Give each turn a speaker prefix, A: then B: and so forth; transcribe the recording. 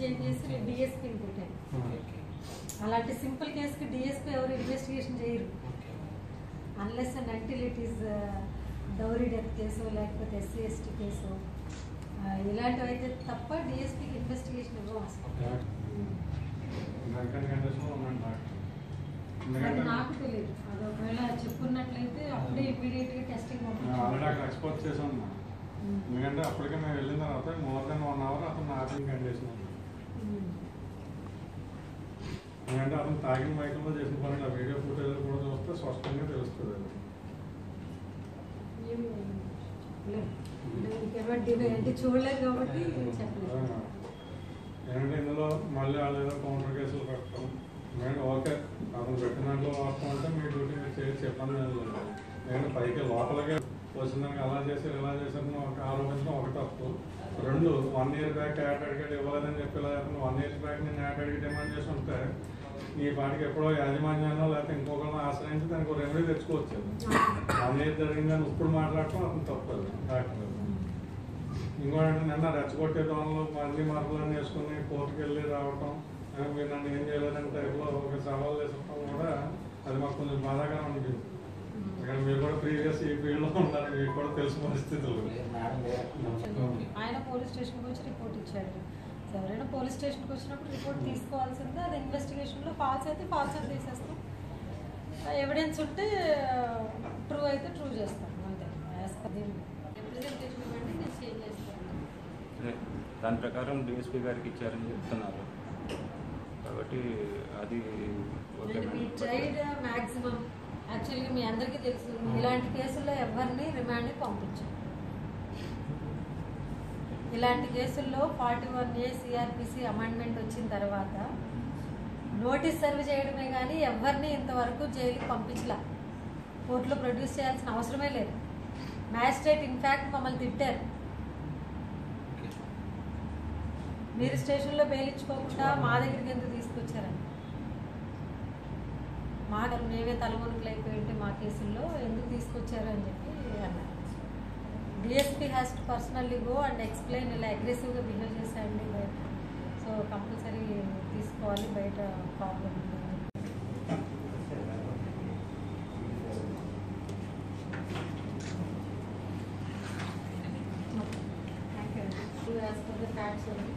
A: Change చేసి డిఎస్పీని పెట్టాను అలాంటి సింపుల్ కేసుకి డిఎస్పీ ఎవరు ఇన్వెస్టిగేషన్ చేయరు. Unless and until it is dowry death case లేకపోతే ఎస్సీ ఎస్టీ కేసు ఆ, ఇలాంటివి అయితే తప్ప డిఎస్పీకి ఇన్వెస్టిగేషన్ ఇవ్వం అసలు. నాకు తెలియదు. అది ఒకవేళ చెప్పున్నట్లయితే అప్పుడే ఇమీడియట్గా టెస్టింగ్
B: ఆల్రెడీ అక్కడ అమ్మా. ఎందుకంటే అప్పటికే మేము వెళ్ళిన తర్వాత మోర్ దెన్ వన్ ఎందుకంటే అతను తాగిన మైకంలో చేసిన పని ఆ వీడియో ఫుటేజ్ కూడా చూస్తే స్పష్టంగా తెలుస్తుంది అది. అవునా? ఏంటంటే ఇందులో మళ్ళీ వాళ్ళు ఏదో కౌంటర్ కేసులు పెట్టడం. నేను ఓకే అతను పెట్టిన దాంట్లో వాస్తవం అంటే మీ డ్యూటీ మీరు చేసి చెప్పండి నేను పైకి లోపలికే వచ్చిందానికి అలా చేశారు ఇలా చేశారని ఒక ఆరోపించడం ఒక తప్పు. రెండు వన్ ఇయర్ బ్యాక్ యాడ్ అడిగేది ఇవ్వలేదని చెప్పి ఇలా వన్ ఇయర్ బ్యాక్ నేను యాడ్ అడిగి డిమాండ్ చేసి ఉంటే ఈ పాటికి ఎప్పుడో యాజమాన్యాన్ని లేకపోతే ఇంకొకరిని ఆశ్రయించి దానికి రెమెడీ తెచ్చుకోవచ్చు. ఇయర్ జరిగిందని ఇప్పుడు మాట్లాడటం అతను తప్పదు. డాక్టర్ ఇంకోటి నిన్న రెచ్చగొట్టే దోమలు మళ్ళీ మార్పులను వేసుకుని కోర్టుకు వెళ్ళి రావటం మీరు నన్ను ఏం చేయలేదని టైప్లో ఒక సవాల్ చేసడం కూడా అది మాకు కొంచెం బాధాకరం అనిపించింది ఇక్కడ మీరు కూడా ప్రీవియస్ ఈ ఫీల్డ్లో ఉన్నారు మీకు కూడా తెలుసు పరిస్థితులు.
A: ఆయన పోలీస్ స్టేషన్కి వచ్చి రిపోర్ట్ ఇచ్చాడు సో ఎవరైనా పోలీస్ స్టేషన్కి వచ్చినప్పుడు రిపోర్ట్ తీసుకోవాల్సిందే. అది ఇన్వెస్టిగేషన్లో ఫాల్స్ అయితే ఫాల్స్ అని తీసేస్తాం. ఎవిడెన్స్ ఉంటే ట్రూ అయితే ట్రూ చేస్తాం. అంతే. రిప్రజెంటేషన్ ఇవ్వండి నేను చేంజ్ చేస్తాను.
C: దాని ప్రకారం డిఎస్పీ గారికి ఇచ్చారని చెప్తున్నారు. కాబట్టి అది
A: మ్యాక్సిమం యాక్చువల్గా మీ అందరికీ తెలుసు ఇలాంటి కేసుల్లో ఎవరిని రిమాండ్కి పంపించాం ఇలాంటి కేసుల్లో forty one A CrPC amendment వచ్చిన తర్వాత నోటీస్ సర్వ్ చేయడమే కానీ ఎవరిని ఇంతవరకు జైలుకి పంపించలా. కోర్టులో ప్రొడ్యూస్ చేయాల్సిన అవసరమే లేదు. మ్యాజిస్ట్రేట్ ఇన్ఫ్యాక్ట్ మమ్మల్ని తిట్టారు. మీరు స్టేషన్లో బెయిలించుకోకుండా మా దగ్గరికి ఎందుకు తీసుకొచ్చారని మా మేమే తలమునుకులు అయిపోయి ఉంటే మా కేసుల్లో ఎందుకు తీసుకొచ్చారు? DSP has to personally go and explain ఇలా అగ్రెసివ్గా బిహేవ్ చేశాయండి బయట సో కంపల్సరీ తీసుకోవాలి బయట ప్రాబ్లం ఉంది అని చెప్పి. Thank you. Do as per the facts only.